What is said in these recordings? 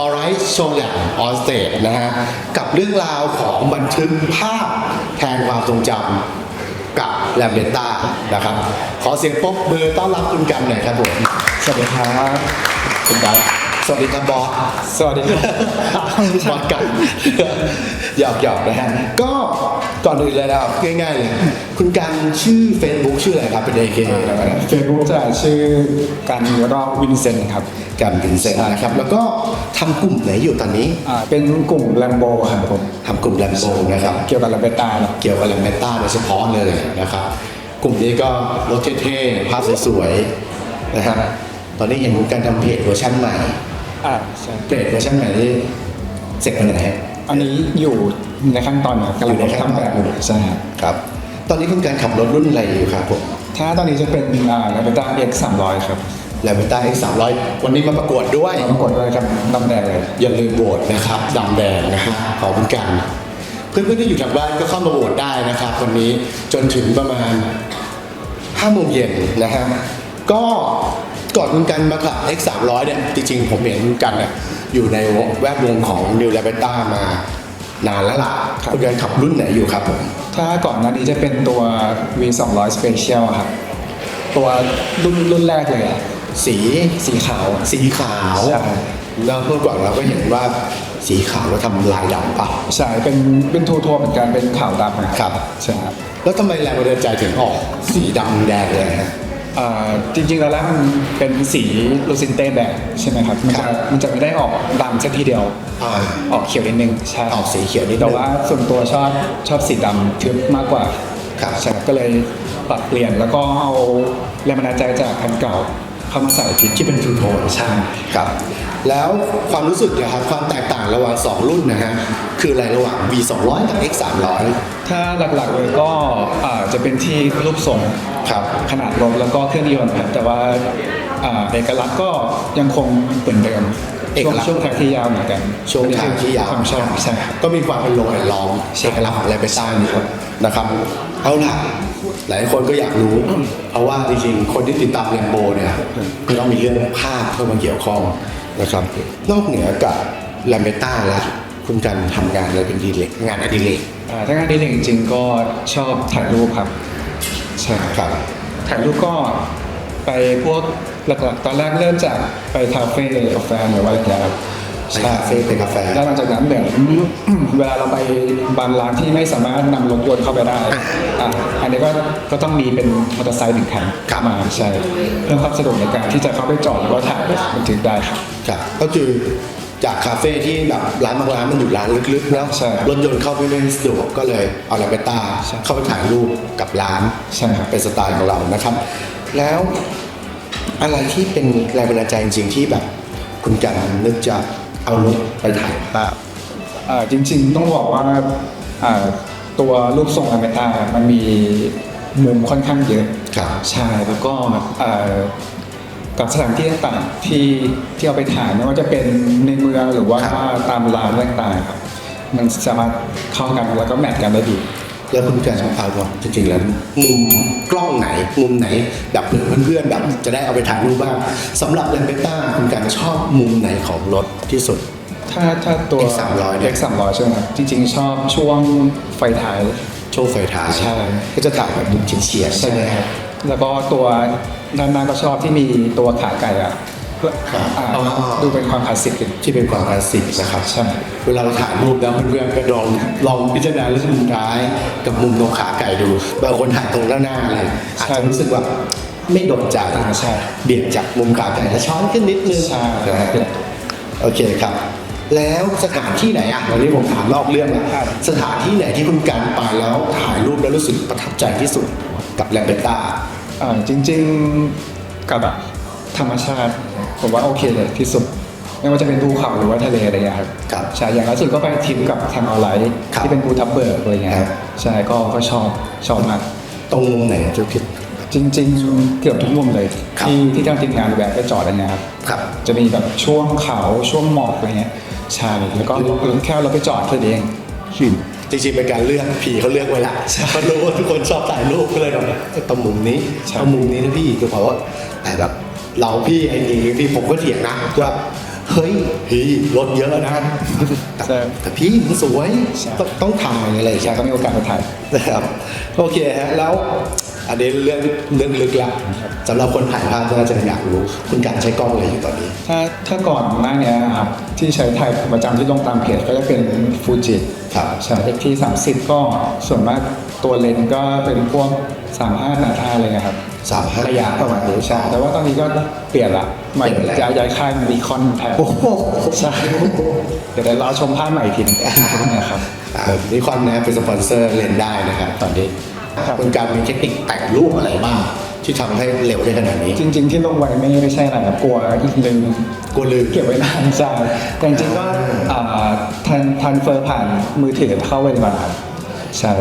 Alright Showland on Stage นะฮะกับเรื่องราวของบันทึกภาพแทนความทรงจำกับแลมเบต้านะครับ ขอเสียงปรบมือต้อนรับคุณกันหน่อยครับผมสวัสดีครับคุณกัน สวัสดีครับบอสสวัสดีครับบอสกันหยอกหยอกๆนะฮะก็ก่อนอื่นเลยนะครับง่ายๆเลยคุณกันชื่อ Facebook ชื่ออะไรครับเป็น AK แล้วกันเฟซบุ๊กจะชื่อกันแล้วก็วินเซนต์ครับกันวินเซนต์นะครับ แล้วก็ทำกลุ่มไหนอยู่ตอนนี้อ่าเป็นกลุ่มแลมโบครับผมทำกลุ่มแลมโบนะครับเกี่ยวกับลาเบต้าเนอะเกี่ยวกับแลมเมต้าโดยเฉพาะเลยนะครับกลุ่มนี้ก็รถเท่ๆภาพสวยๆนะฮะตอนนี้เห็นการทำเพจเวอร์ชันใหม่ อ่าใช่เพจเวอร์ชันใหม่ที่เสร็จไปไหนฮะอันนี้อยู่ในขั้นตอนครับกำลังอยู่ในขั้นตอนทำแบบอยู่ใช่ครับครับ ตอนนี้คุณการขับรถรุ่นอะไรอยู่ครับผมถ้าตอนนี้จะเป็นอ่าลาเบต้าเอ็กสามร้อยครับแลมเมต้า X 300วันนี้มาประกวดด้วย ปรากฏด้วยครับดำแดงเลย อย่าลืมโหวตนะครับดำแดงนะฮะขอบคุณกัน เพื่อนๆที่อยู่ทางบ้านก็เข้ามาโหวตได้นะครับวันนี้จนถึงประมาณ5โมงเย็นนะฮะก็ ก่อนคุณกันมาขับ X 300เนี่ยจริงๆ ผมเห็นคุณกันเนี่ยอยู่ในแวดวงของ New l a b e t a มานานแล้วล่ะคุณกันขับรุ่นไหนอยู่ครับผมถ้าก่อนหน้านี้จะเป็นตัว V 2 0 0 Special ครับ ตัวรุ่นรุ่นแรกเลยอะสีสีขาว สีขาวใช่แล้วเมื่อก่อนเราก็เห็นว่าสีขาวเราทำลายดำเปล่าใช่เป็นเป็นทูโทนเหมือนกันเป็นขาวดำนะครับใช่ครับแล้วทำไมแรงบันดาลใจถึงออกสีดำแดงเลยฮะ อ่าจริงๆแล้วแรกมันเป็นสีลูซินเต้แดงใช่ไหมครับ มันครัจะบมันจะไม่ได้ออกดำสักทีเดียว อ่า ออกเขียวนิดนึงใช่ออกสีเขียวนิดนึงแต่ว่าส่วนตัวชอบชอบสีดำทึบมากกว่าครับ ใช่ครับก็เลยปรับเปลี่ยนแล้วก็เอาแรงบันดาลใจจากคันเก่าเข้ามาใส่ที่ที่เป็นทูโทนใช่ ครับ แล้วความรู้สึกนะครับความแตกต่างระหว่าง 2 รุ่นนะฮะคืออะไรระหว่าง V 2 0 0กับ X 3 0 0ถ้าหลักๆเลยก็อ่าจะเป็นที่รูปทรงครับขนาดรถแล้วก็เครื่องยนต์ครับแต่ว่าอ่าเอกลักษณ์ก็ยังคงเหมือนเดิมเอกช่วงลักษณ์ช่วงทางที่ยาวเหมือนกันช่วงทางที่ยาวความชอบใช่ครับก็มีความเป็นโลงแอนลองใช่เอกลักษณ์ของแรเบต้านี่ครับนะครับ เอาล่ะหลายคนก็อยากรู้ เพราะว่าจริงๆ คนที่ติดตามแรมโบเนี่ยก็ต้องมีเรื่องภาพเข้ามาเกี่ยวข้อง นะครับนอกเหนือกับแรมเบต้าแล้วคุณกันทำงานอะไรเป็นดีเลกงานอดิเรกอ่าถ้างานอดีเลยจริงๆก็ชอบถ่ายรูปครับใช่ครับครับถ่ายรูปก็ไปพวกหลักๆตอนแรกเริ่มจากไปคาเฟ่กับแฟนหรือว่าอะไรอย่างเงี้ยครับ ไปคาเฟ่ไปกาแฟ แล้วหลังจากนั้นเหมือน เวลาเราไปบางร้านที่ไม่สามารถนำรถยนต์เข้าไปได้อะอันนี้ก็ก็ต้องมีเป็นมอเตอร์ไซค์หนึ่งคันครับ มาใช่เพื่อความสะดวกในการที่จะเข้าไปจอดแล้วก็ถ่ายบันทึกได้ครับ ครับก็คือจากคาเฟ่ที่แบบร้านบางร้านมันอยู่ร้านลึกๆแล้วใช่รถยนต์เข้าไปไม่สะดวกก็เลยเอาลาเบต้าใช่เข้าไปถ่ายรูปกับร้านใช่ครับ เป็นสไตล์ของเรานะครับ แล้วอะไรที่เป็นแรงบันดาลใจจริงๆที่แบบ คุณกันนึกจะ เอารถไปถ่ายภาพอ่าจริง ๆ ต้องบอกว่าอ่าตัวรูปทรงอเมตามันมีมุมค่อนข้างเยอะครับใช่แล้วก็เอ่อกับสถานที่ต่างๆที่ที่เอาไปถ่ายไม่ว่าจะเป็นในเมืองหรือว่าครับตามร้านต่างๆครับมันสามารถเข้ากันแล้วก็แมทกันได้ดี แล้วคุณกันเอาว่าจริงๆแล้วมุมกล้องไหน มุมไหนแบบเผื่อเพื่อนๆแบบจะได้เอาไปถ่ายรูปบ้างสำหรับแรมเบต้าคุณกันชอบมุมไหนของรถที่สุด ถ้าถ้าตัว X 300เนี่ย X 300ใช่ไหมครับจริงๆ ชอบช่วงไฟท้ายช่วงไฟท้ายใช่ ก็จะถ่ายแบบมุมเฉียงๆใช่ไหมครับแล้วก็ตัวด้านหน้าก็ชอบที่มีตัวขาไก่อะเพื่ อครับอ่าอ๋อ ดูเป็นความคลาสสิกขึ้นที่เป็นความคลาสสิกนะครับใช่ เวลาเราถ่ายรูปแล้วเพื่อนๆก็ลองลองพิจารณาเรื่องมุมท้ายกับมุมตรงขาไก่ดูบางคนถ่ายตรงหน้าหน้าเลยอาจจะรู้สึกว่าไม่โดนใจอ่าใช่ เบี่ยงจากมุมขาไก่แล้วช้อนขึ้นนิดนึง ใช่นะฮะโอเคครับ แล้วสถานที่ไหนอะวันนี้ผมถามนอกเรื่องละสถานที่ไหนที่คุณการไปแล้วถ่ายรูปแล้วรู้สึกประทับใจที่สุดกับแลมเบต้า อ่าจริงๆกับแบบธรรมชาติ ผมว่าโอเคเลยที่สุด ไม่ว่าจะเป็นภูเขาหรือว่าทะเลอะไรเงี้ยครับครับใช่อย่างล่าสุดก็ไปทริปกับทางออนไลน์ครับที่เป็นภูทับเบิกอะไรเงี้ยครับใช่ก็ก็ชอบชอบมากตรงมุมไหนจุดคิดจริงๆ เกือบทุกมุมเลยครับที่ที่ทางทีมงานแวะไปจอดอะไรเงี้ยครับครับจะมีแบบช่วงเขาช่วงหมอกอะไรเงี้ยใช่แล้วก็แค่เราไปจอดแค่นั้นเองจริงๆเป็นการเลือกผีเขาเลือกไว้ละเขารู้ว่าทุกคนชอบถ่ายรูปก็เลยแบบเอ้ยตรงมุมนี้ใช่ตรงมุมนี้นะพี่คือเพราะว่าแต่แบบ เราพี่ไอ้จริงๆพี่ผมก็เถียงนะว่าเฮ้ยพี่รถเยอะนะแต่ใช่แต่พี่มันสวยใช่ต้องต้องถ่ายอะไรอย่างใช่เงี้ยก็มีโอกาสมาถ่ายนะครับโอเคฮะแล้วอันนี้เรื่องเรื่องลึกละสำหรับคนถ่ายภาพก็น่าจะอยากรู้ คุณการใช้กล้องอะไรอยู่ตอนนี้ ถ้าถ้าก่อนหน้าเนี้ยครับที่ใช้ถ่ายประจำที่ลงตามเพจก็จะเป็นฟูจิครับใช่ที่30ก็ส่วนมากตัวเลนส์ก็เป็นพวก35หนาท่าอะไรเงี้ยครับ 35ระยะประมาณนี้ใช่แต่ว่าตอนนี้ก็เปลี่ยนละใหม่เปลี่ยนไปแล้วจะย้ายค่ายมาดีคอนแทนโอ้โหใช่เดี๋ยวเดี๋ยวรอชมภาพใหม่อีกทีหนึงนะครับนิคอนนะเป็นสปอนเซอร์เลนส์ได้นะครับตอนนี้ครับคุณการมีเทคนิคแต่งรูปอะไรบ้างที่ทำให้เร็วได้ขนาดนี้ จริง ๆ ที่ลงไว้ไม่ไม่ใช่อะไรครับกลัวลืมกลัวลืมเก็บไว้นานใช่แต่จริงๆก็อ่าทันทันเฟอร์ผ่านมือถือเข้าไปดีกว่าครับใช่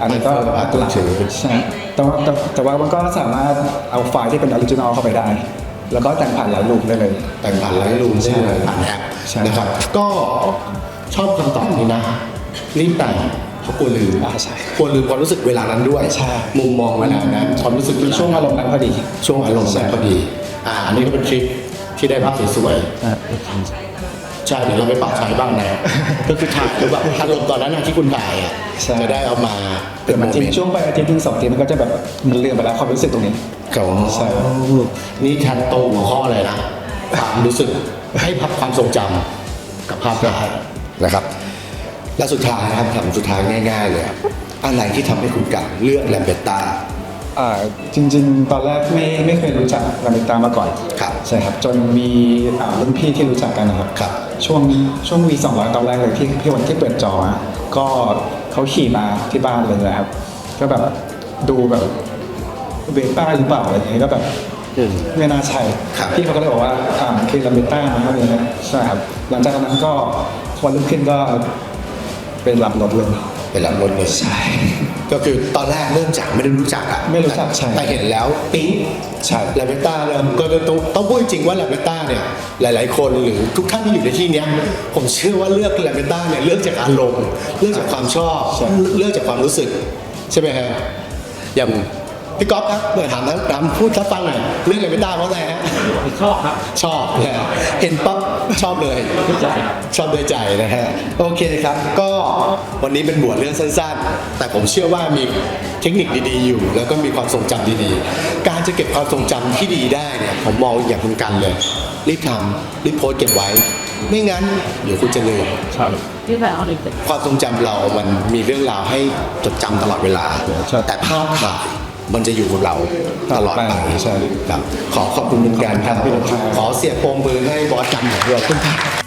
อันนี้ก็ผ่านมือถือใช่ แต่ว่าแต่แต่ว่ามันก็สามารถเอาไฟล์ที่เป็นออริจินอลเข้าไปได้ แล้วก็แต่งผ่านหลายรูปได้เลย แต่งผ่านไลท์รูมใช่ได้เลยผ่านแอปใช่ นะครับ ก็ชอบคำตอบนี้นะ รีบแต่งเพราะกลัวลืมอ่าใช่กลัวลืมความรู้สึกเวลานั้นด้วยใช่ มุมมองเวลานั้นความรู้สึกเป็นช่วงอารมณ์นั้นพอดี ช่วงอารมณ์นั้นพอดี อ่าอันนี้ก็เป็นทริคที่ได้ภาพสวยๆใช่เดี๋ยวเราไปปรับใช้บ้างนะ ก็คือถ่ายคือแบบอารมณ์ตอนนั้นนะที่คุณถ่ายอะใช่ จะได้เอามาเกิดมันจริงช่วงไปอาทิตย์ที่สองอาทิตย์มันก็จะแบบมันเลื่อนไปแล้วความรู้สึกตรงนี้ ของใช่ นี่แทนโตหัวข้อเลยนะความรู้สึกให้พับความทรงจำกับภาพถ่ายนะครับ และสุดท้ายนะครับคำสุดท้ายง่าย ๆ เลยอะไรที่ทำให้คุณกันเลือกแลมเบตตา อ่าจริง ๆ ตอนแรกไม่ไม่เคยรู้จักลามิตามาก่อนครับ ใช่ครับจนมีอ่ารุ่นพี่ที่รู้จักกันนะครับครับ ช่วงช่วงวีสองร้อยตอนแรกเลยที่พี่วันที่เปิดจออะก็เขาขี่มาที่บ้านเลยนะครับ ก็แบบดูแบบเวป้าหรือเปล่าอะไรอย่างเงี้ยก็แบบอืม ไม่น่าใช่ครับ พี่เขาก็เลยบอกว่าอ่ามันคือลามิต้านะครับอย่างเงี้ยใช่ครับ หลังจากนั้นก็วันรุ่งขึ้นก็เป็นรับรถเลยเป็นหลังรถเลยใช่ ก็คือตอนแรกเริ่มจากไม่ได้รู้จักอะไม่รู้จักใช่แต่เห็นแล้วปิ๊งใช่แลมเบตตาเนี่ยก็ต้องต้องพูดจริงว่าแลมเบตตาเนี่ยหลาย ๆ คนหรือทุกท่านที่อยู่ในที่เนี้ยผมเชื่อว่าเลือกแลมเบตตาเนี่ยเลือกจากอารมณ์เลือกจากความชอบใช่เลือกจากความรู้สึก ใช่ไหมฮะอย่าง พี่ก๊อฟครับเดี๋ยวถามนะถามพูดทับฟังหน่อยเรื่องแลมเบตตาเพราะอะไรฮะชอบครับชอบนะฮะเห็นปั๊บชอบเลยด้วยใจชอบด้วยใจนะฮะโอเคครับ ก็วันนี้เป็นบทเรื่องสั้นๆ แต่ผมเชื่อว่ามีเทคนิคดีๆอยู่ แล้วก็มีความทรงจำดีๆ การจะเก็บความทรงจำที่ดีได้เนี่ยผมมองอย่างคุณกันเลย รีบทำรีบโพสต์เก็บไว้ ไม่งั้นเดี๋ยวคุณจะลืม ครับ ที่แบบเอาเด็ก ความทรงจำเรามันมีเรื่องราวให้จดจำตลอดเวลา ใช่ แต่ภาพถ่าย มันจะอยู่กับเราตลอดไปใช่ครับขอขอบคุณคุณการครับขอเสียบโปมมือให้บอสกันหน่อยด้วยขอบคุณครับ